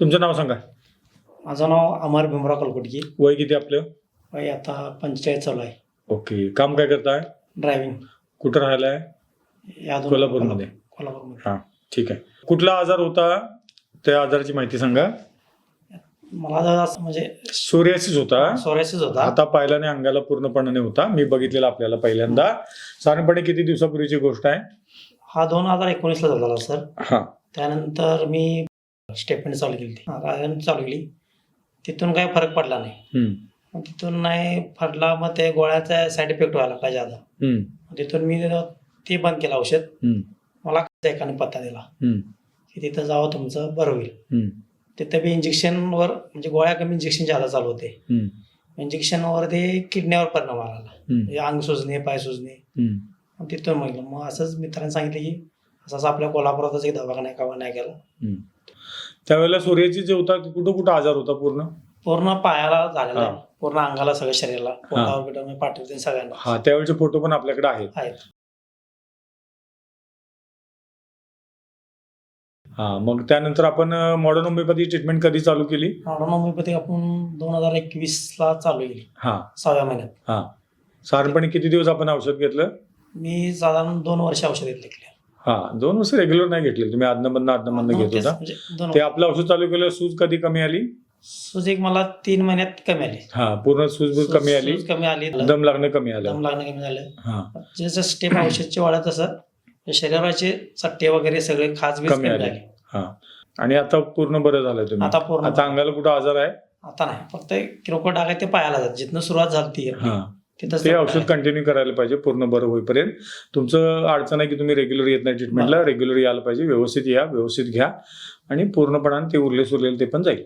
तुमचं नाव सांगा. माझं नाव अमर भीमराव कलकुटगी वय किती आपलं? वय आता पंचेचाळीस चालू आहे. ओके. काम काय करताय? ड्रायव्हिंग कुठं राहायलाय या कोल्हापूरमध्ये. कोल्हापूरमध्ये. हां ठीक आहे. कुठला आजार होता? त्या आजाराची माहिती सांगा. मला जरा असं म्हणजे सोरियासिस होता. सोरायसिस होता. आता पाहिल्याने अंगाला पूर्णपणाने होता. मी बघितलेला आपल्याला पहिल्यांदा. साधारणपणे किती दिवसापूर्वीची गोष्ट आहे? हा दोन हजार एकोणीसला झाला सर. हा. त्यानंतर मी स्टेपमेंट चालू केली राजन चालू केली. तिथून काही फरक पडला नाही. तिथून नाही पडला मग ते गोळ्याचा साईड इफेक्ट व्हायला पाहिजे आता तिथून मी ते बंद केलं औषध. हम्म, मला एकाने पत्ता दिला. हम्म, की तिथं जावं तुमचं बरं होईल. हम्म, तिथं बी इंजेक्शनवर म्हणजे गोळ्या कमी इंजेक्शन जादा चालू होते. इंजेक्शनवर ते किडनीवर परिणाम आला म्हणजे अंग सुजणे पाय सुजणे. तिथून म्हटलं मग असंच मित्रांनी सांगितलं की असं असं आपल्या कोल्हापुरातच एक दवाखाना आहे का नाही केला. त्यावेळेला सूर्याची जे होता कुठं कुठं आजार होता पूर्ण? पूर्ण पायाला झालेला हा. पूर्ण अंगाला सगळ्या शरीराला. पोटावर बिटावर पाठवते सगळ्यांना. हा त्यावेळेचे फोटो पण आपल्याकडे आहेत. आहेत. हा मग त्यानंतर आपण मॉडर्न होमिओपॅथी ट्रीटमेंट कधी चालू केली? मॉडर्न होमिओपॅथी आपण दोन हजार एकवीस ला चालू केली. हा. सहाव्या महिन्यात. हा. साधारणपणे किती दिवस आपण औषध घेतलं? मी साधारण दोन वर्ष औषध घेतले. हा दोन वर्ष रेग्युलर नाही घेतले तुम्ही आदनमधनं आदनमधनं घेत होता. म्हणजे दोन ते आपलं औषध चालू केलं सूज कधी कमी आली? सूज एक मला तीन महिन्यात कमी आली. हा पूर्ण सूज कमी आली. सूज कमी आली. दम लागणं कमी आलं. दम लागणं कमी झालं. हा. जसं स्टेप औषधचे वाढत तसं शरीराचे चट्टे वगैरे सगळे खास बीज कमी कमी आले. झाले. हा. आणि आता पूर्ण बरं झालंय तुम्ही. आता पूर्ण आता अंगाला कुठं आजार आहे? आता नाही. फक्त किरकोळ डाग आहे ते पायाला जात जिथनं सुरुवात झाली हा. तिथं ते औषध कंटिन्यू करायला पाहिजे पूर्ण बरं होईपर्यंत. तुमचं अडचण आहे की तुम्ही रेग्युलर येत नाही ट्रीटमेंटला रेग्युलर यायला पाहिजे. व्यवस्थित या व्यवस्थित घ्या. आणि पूर्णपणाने ते उरले सुरलेले ते पण जाईल.